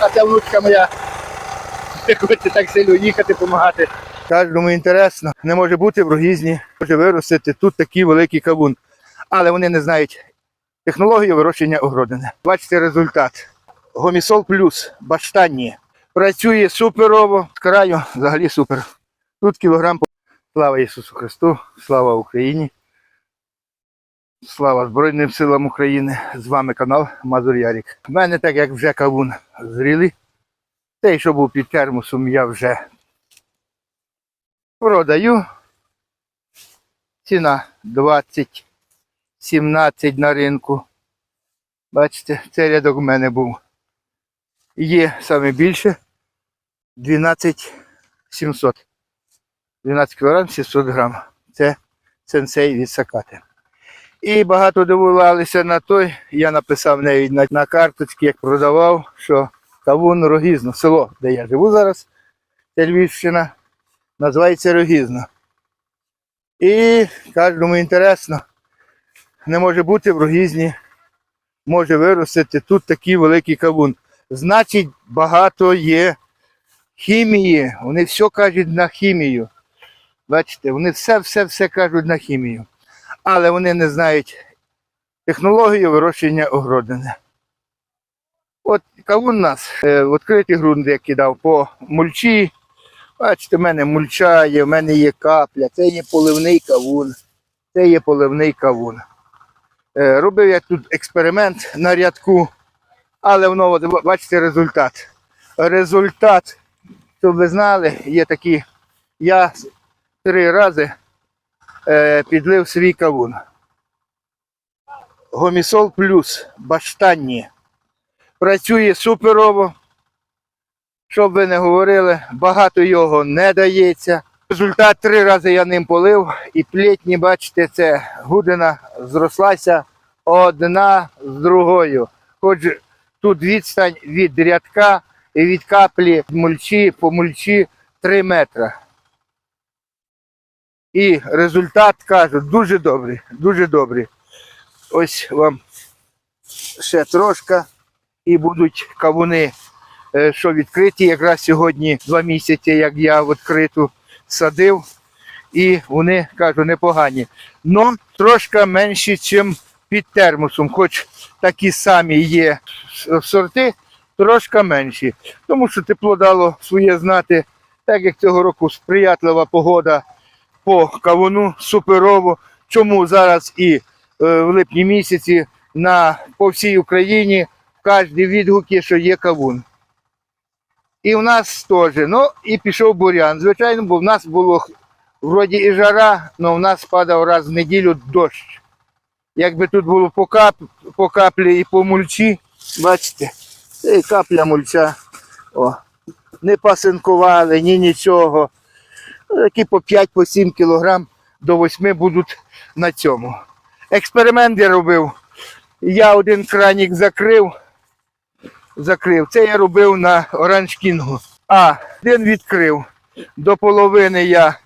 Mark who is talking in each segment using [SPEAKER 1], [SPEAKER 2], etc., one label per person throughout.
[SPEAKER 1] а ця внучка моя хоче так сильно їхати, допомагати. Кожному інтересно, не може бути в рогізні, може виростити тут такий великий кавун. Але вони не знають технологію вирощення огородини. Бачите результат. Гомісол плюс, баштанні. Працює суперово, з краю взагалі супер. Тут кілограм. Слава Ісусу Христу, слава Україні. Слава Збройним силам України! З вами канал Мазур Ярік. У мене так як вже кавун зрілий. Цей, що був під термосом, я вже продаю. Ціна 20, 17 на ринку. Бачите, цей рядок у мене був. Є саме більше 12 700. 12 кг 700 грам. Це сенсей від Сакати. І багато дивувалися на той. Я написав навіть на, на карточці, як продавав, що Кавун Рогізно, село, де я живу зараз, це Львівщина, називається Рогізно. І кожному інтересно, не може бути в Рогізні, може виростити тут такий великий кавун. Значить, багато є хімії. Вони все кажуть на хімію. Бачите, вони все-все-все кажуть на хімію. Але вони не знають технологію вирощення огородини. От кавун у нас е, відкритий ґрунт, я кидав по мульчі. Бачите, в мене мульча є, в мене є капля, це є поливний кавун. Це є поливний кавун. Е, робив я тут експеримент на рядку, але воно, бачите, результат. Результат, щоб ви знали, є такі. Я три рази підлив свій кавун. Гомісол плюс баштанні. Працює суперово. Щоб ви не говорили, багато його не дається. Результат три рази я ним полив, і плетні, бачите, це гудина зрослася одна з другою. Хоч тут відстань від рядка і від каплі мульчі по мульчі 3 метри. І результат кажу, дуже добрий, дуже добрий. Ось вам ще трошки і будуть кавуни, е, що відкриті. Якраз сьогодні два місяці, як я відкриту садив, і вони кажу непогані. Но трошки менші, ніж під термосом, хоч такі самі є сорти, трошки менші. Тому що тепло дало своє знати, так як цього року сприятлива погода по кавуну суперово. Чому зараз і е, в липні місяці на по всій Україні в кожній відгуки, що є кавун. І в нас теж. Ну і пішов бурян. Звичайно, бо в нас було вроді і жара, але в нас падав раз в неділю дощ. Якби тут було по, кап, по каплі і по мульчі, бачите, і капля мульча. О, не пасинкували, ні нічого. Ну, Такі по 5-7 кілограм до 8 будуть на цьому. Експеримент я робив. Я один кранік закрив. Закрив. Це я робив на Оранж Кінгу. А, один відкрив. До половини я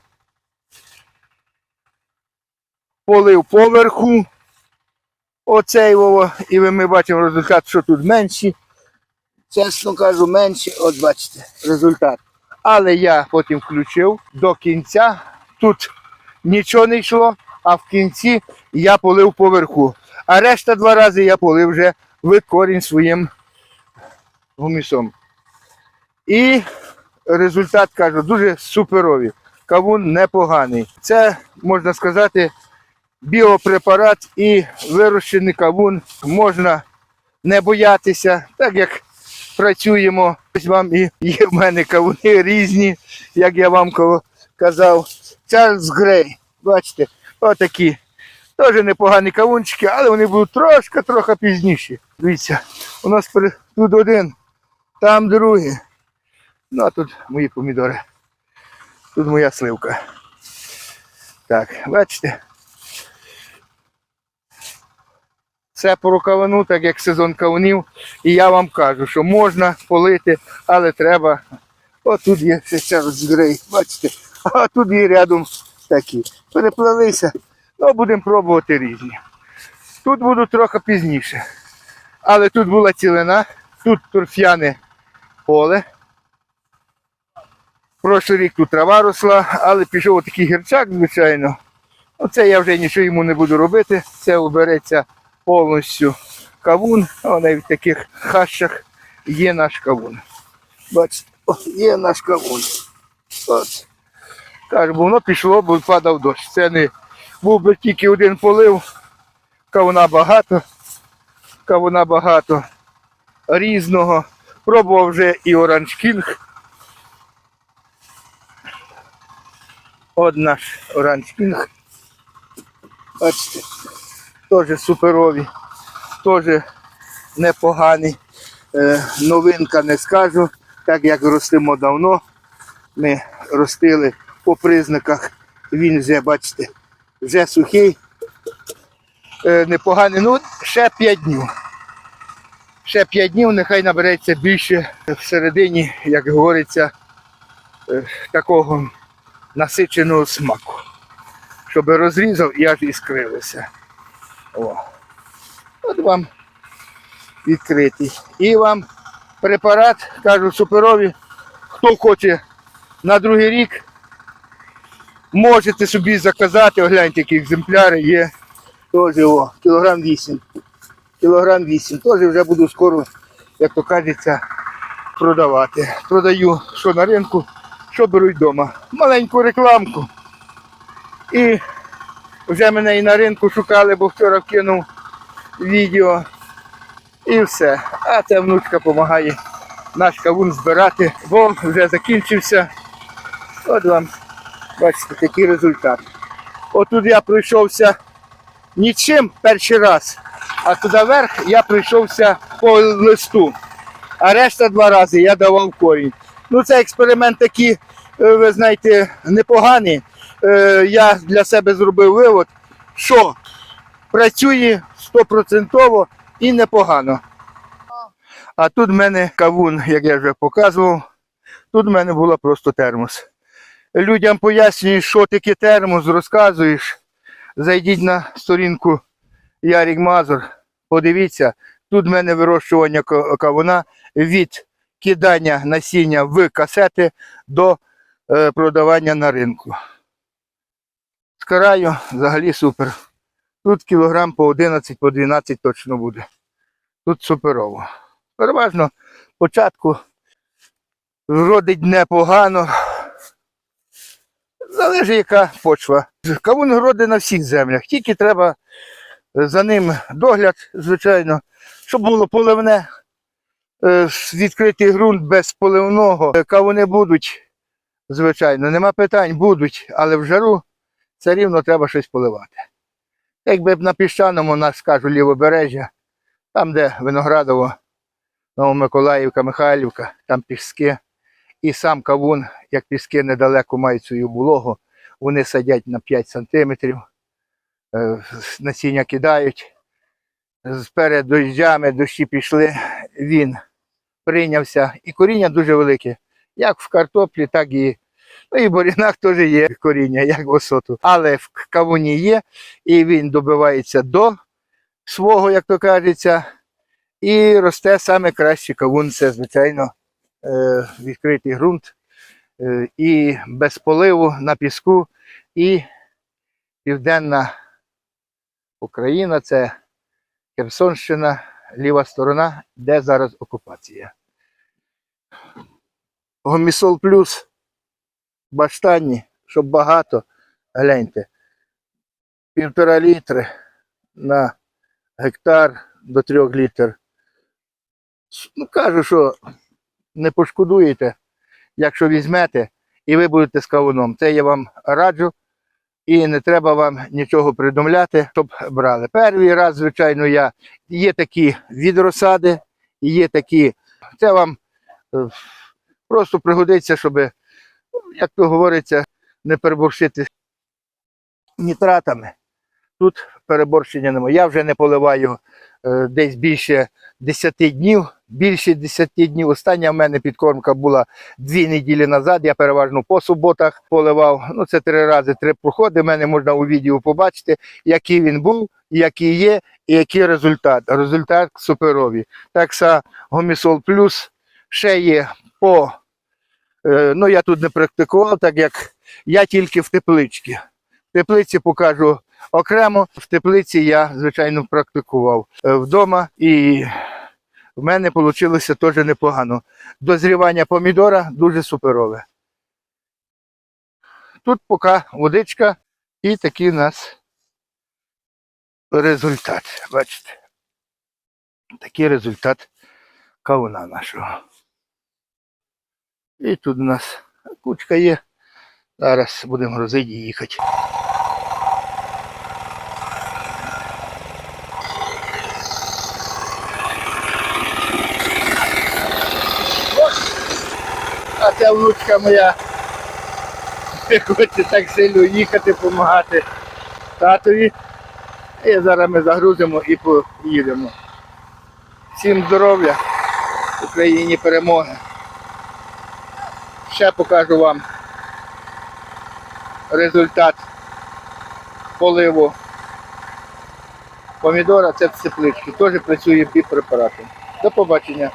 [SPEAKER 1] полив поверху. Оцей. І ми бачимо результат, що тут менші. Чесно кажу, менші. От бачите, результат. Але я потім включив до кінця. Тут нічого не йшло, а в кінці я полив поверху. А решта два рази я полив вже в корінь своїм гумісом. І результат кажу, дуже суперовий. Кавун непоганий. Це можна сказати біопрепарат і вирощений кавун можна не боятися, так як працюємо. Ось вам і є в мене кавуни різні, як я вам казав. Чарльз Грей. Бачите, отакі. Теж непогані кавунчики, але вони будуть трошки трохи пізніші. Дивіться, у нас тут один, там другий. Ну а тут мої помідори. Тут моя сливка. Так, бачите. Це по рукавину, так як сезон кавунів. І я вам кажу, що можна полити, але треба. От тут є Чарльз Грей, бачите, а тут є рядом такі. Переплелися, ну будемо пробувати різні. Тут буду трохи пізніше. Але тут була цілина, тут торфяне поле. Прошлий рік тут трава росла, але пішов отакий гірчак, звичайно. Оце я вже нічого йому не буду робити. Це убереться повністю кавун, навіть в таких хащах є наш кавун. Бачите, є наш кавун. От. Кажу, воно пішло, бо падав дощ. Це не був би тільки один полив, кавуна багато, кавуна багато різного. Пробував вже і Оранж Кінг. От наш Оранж Кінг. Бачите, теж суперові, теж непогані. Е, новинка не скажу, так як ростимо давно. Ми ростили по признаках. Він вже, бачите, вже сухий, е, непоганий. Ну, ще 5 днів. Ще 5 днів, нехай набереться більше всередині, як говориться, е, такого насиченого смаку. Щоб розрізав і аж іскрилося. От вам відкритий. І вам препарат, кажу, суперові. Хто хоче на другий рік, можете собі заказати, огляньте, які екземпляри є. Теж о, кілограм 8. Кілограм 8. Теж вже буду скоро, як то кажеться, продавати. Продаю що на ринку, що беруть вдома. Маленьку рекламку. І вже мене і на ринку шукали, бо вчора вкинув відео. І все. А ця внучка допомагає наш кавун збирати, бо вже закінчився. От вам, бачите, такий результат. Отут я пройшовся нічим перший раз, а туди вверх я пройшовся по листу. А решта два рази я давав корінь. Ну, це експеримент такий, е, ви знаєте, непоганий. Е, Я для себе зробив вивод, що працює стопроцентово і непогано. А тут в мене кавун, як я вже показував, тут в мене була просто термос. Людям пояснюєш, що таке термос, розказуєш. Зайдіть на сторінку Ярік Мазур, подивіться, тут в мене вирощування кавуна від кидання насіння в касети до е, продавання на ринку. З взагалі супер. Тут кілограм по 11, по 12 точно буде. Тут суперово. Переважно початку родить непогано. Залежить яка почва. Кавун родить на всіх землях, тільки треба за ним догляд, звичайно, щоб було поливне, е, відкритий ґрунт без поливного. Е, Кавуни будуть, звичайно, нема питань, будуть, але в жару все рівно треба щось поливати. Якби б на піщаному, нас скажу, лівобережжя, там, де Виноградово, Новомиколаївка, Михайлівка, там піски. І сам кавун, як піски недалеко мають свою вологу, вони садять на 5 сантиметрів, е, насіння кидають. Перед дощами дощі пішли, він прийнявся. І коріння дуже велике. Як в картоплі, так і, ну, і в бурінах теж є коріння, як осоту. Але в кавуні є, і він добивається до свого, як то кажеться, і росте саме краще кавун, це, звичайно, е, відкритий ґрунт е, і без поливу на піску, і південна Україна це Херсонщина, ліва сторона, де зараз окупація. Гомісол плюс баштанні, щоб багато, гляньте, півтора літри на гектар до трьох літр. Ну, кажу, що не пошкодуєте, якщо візьмете і ви будете з кавуном. Це я вам раджу. І не треба вам нічого придумляти, щоб брали. Перший раз, звичайно, я є такі від розсади, є такі. Це вам е, просто пригодиться, щоб, як то говориться, не переборщити нітратами. Тут переборщення немає. Я вже не поливаю е, десь більше 10 днів. Більше 10 днів. Остання в мене підкормка була дві неділі назад. Я переважно по суботах поливав. Ну, це три рази, три проходи. Мене можна у відео побачити, який він був, який є, і який результат. Результат суперовий. Так само Гомісол Плюс ще є по. Е, Ну, я тут не практикував, так як я тільки в тепличці. В теплиці покажу окремо. В теплиці я, звичайно, практикував е, вдома і в мене вийшло теж непогано. Дозрівання помідора дуже суперове. Тут поки водичка і такий у нас результат. Бачите? Такий результат кавуна нашого. І тут у нас кучка є. Зараз будемо грузити і їхати. А ця внучка моя хоче так сильно їхати, допомагати татові. І зараз ми загрузимо і поїдемо. Всім здоров'я, Україні перемоги. Ще покажу вам результат поливу помідора. Це в. Теж працює під препаратом. До побачення.